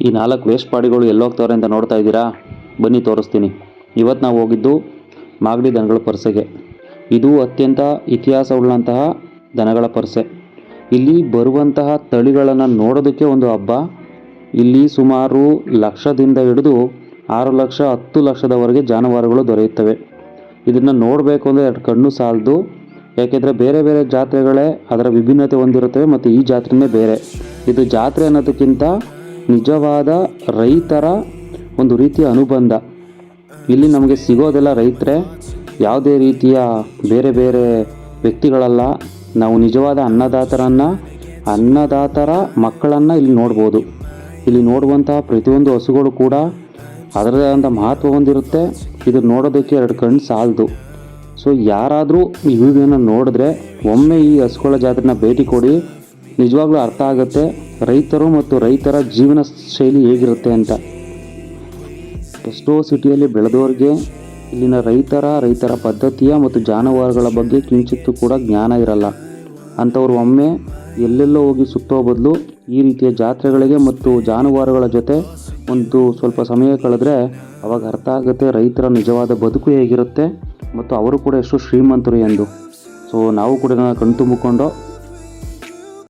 ಈ ನಾಲ್ಕು ವೇಸ್ಟ್ ಪಾಡಿಗಳು ಎಲ್ಲೋಗ್ತವ್ರೆ ಅಂತ ನೋಡ್ತಾ ಇದ್ದೀರಾ? ಬನ್ನಿ, ತೋರಿಸ್ತೀನಿ. ಇವತ್ತು ನಾವು ಹೋಗಿದ್ದು ಮಾಗಡಿ ದನಗಳ ಪರ್ಸೆಗೆ. ಇದು ಅತ್ಯಂತ ಇತಿಹಾಸ ಉಳ್ಳಂತಹ ದನಗಳ ಪರ್ಸೆ. ಇಲ್ಲಿ ಬರುವಂತಹ ತಳಿಗಳನ್ನು ನೋಡೋದಕ್ಕೆ ಒಂದು ಹಬ್ಬ. ಇಲ್ಲಿ ಸುಮಾರು ಲಕ್ಷದಿಂದ ಹಿಡಿದು ಆರು ಲಕ್ಷ, ಹತ್ತು ಲಕ್ಷದವರೆಗೆ ಜಾನುವಾರುಗಳು ದೊರೆಯುತ್ತವೆ. ಇದನ್ನು ನೋಡಬೇಕು ಅಂದರೆ ಎರಡು ಕಣ್ಣು ಸಾಲದು. ಯಾಕೆಂದರೆ ಬೇರೆ ಬೇರೆ ಜಾತ್ರೆಗಳೇ ಅದರ ವಿಭಿನ್ನತೆ ಹೊಂದಿರುತ್ತವೆ ಮತ್ತು ಈ ಜಾತ್ರೆನೇ ಬೇರೆ. ಇದು ಜಾತ್ರೆ ಅನ್ನೋದಕ್ಕಿಂತ ನಿಜವಾದ ರೈತರ ಒಂದು ರೀತಿಯ ಅನುಬಂಧ. ಇಲ್ಲಿ ನಮಗೆ ಸಿಗೋದೆಲ್ಲ ರೈತರೇ, ಯಾವುದೇ ರೀತಿಯ ಬೇರೆ ಬೇರೆ ವ್ಯಕ್ತಿಗಳಲ್ಲ, ನಾವು ನಿಜವಾದ ಅನ್ನದಾತರನ್ನು, ಅನ್ನದಾತರ ಮಕ್ಕಳನ್ನು ಇಲ್ಲಿ ನೋಡ್ಬೋದು. ಇಲ್ಲಿ ನೋಡುವಂತಹ ಪ್ರತಿಯೊಂದು ಹಸುಗಳು ಕೂಡ ಅದರದೇ ಆದ ಮಹತ್ವ ಹೊಂದಿರುತ್ತೆ. ಇದು ನೋಡೋದಕ್ಕೆ ಎರಡು ಕಣ್ಣು ಸಾಲದು. ಸೊ ಯಾರಾದರೂ ಈ ವಿಡಿಯೋನ ನೋಡಿದ್ರೆ ಒಮ್ಮೆ ಈ ಹಸುಗಳ ಜಾತ್ರೆನ ಭೇಟಿ ಕೊಡಿ. ನಿಜವಾಗ್ಲೂ ಅರ್ಥ ಆಗುತ್ತೆ. ರೈತರು ಮತ್ತು ರೈತರ ಜೀವನ ಶೈಲಿ ಹೇಗಿರುತ್ತೆ ಅಂತ. ಎಷ್ಟೋ ಸಿಟಿಯಲ್ಲಿ ಬೆಳೆದವ್ರಿಗೆ ಇಲ್ಲಿನ ರೈತರ ರೈತರ ಪದ್ಧತಿಯ ಮತ್ತು ಜಾನುವಾರುಗಳ ಬಗ್ಗೆ ಕಿಂಚಿತ್ತು ಕೂಡ ಜ್ಞಾನ ಇರಲ್ಲ. ಅಂಥವ್ರು ಒಮ್ಮೆ ಎಲ್ಲೆಲ್ಲೋ ಹೋಗಿ ಸುತ್ತೋ ಬದಲು ಈ ರೀತಿಯ ಜಾತ್ರೆಗಳಿಗೆ ಮತ್ತು ಜಾನುವಾರುಗಳ ಜೊತೆ ಒಂದು ಸ್ವಲ್ಪ ಸಮಯ ಕಳೆದ್ರೆ ಅವಾಗ ಅರ್ಥ ಆಗುತ್ತೆ ರೈತರ ನಿಜವಾದ ಬದುಕು ಹೇಗಿರುತ್ತೆ ಮತ್ತು ಅವರು ಕೂಡ ಎಷ್ಟು ಶ್ರೀಮಂತರು ಎಂದು. ಸೊ ನಾವು ಕೂಡ ಕಣ್ ತುಂಬಿಕೊಂಡು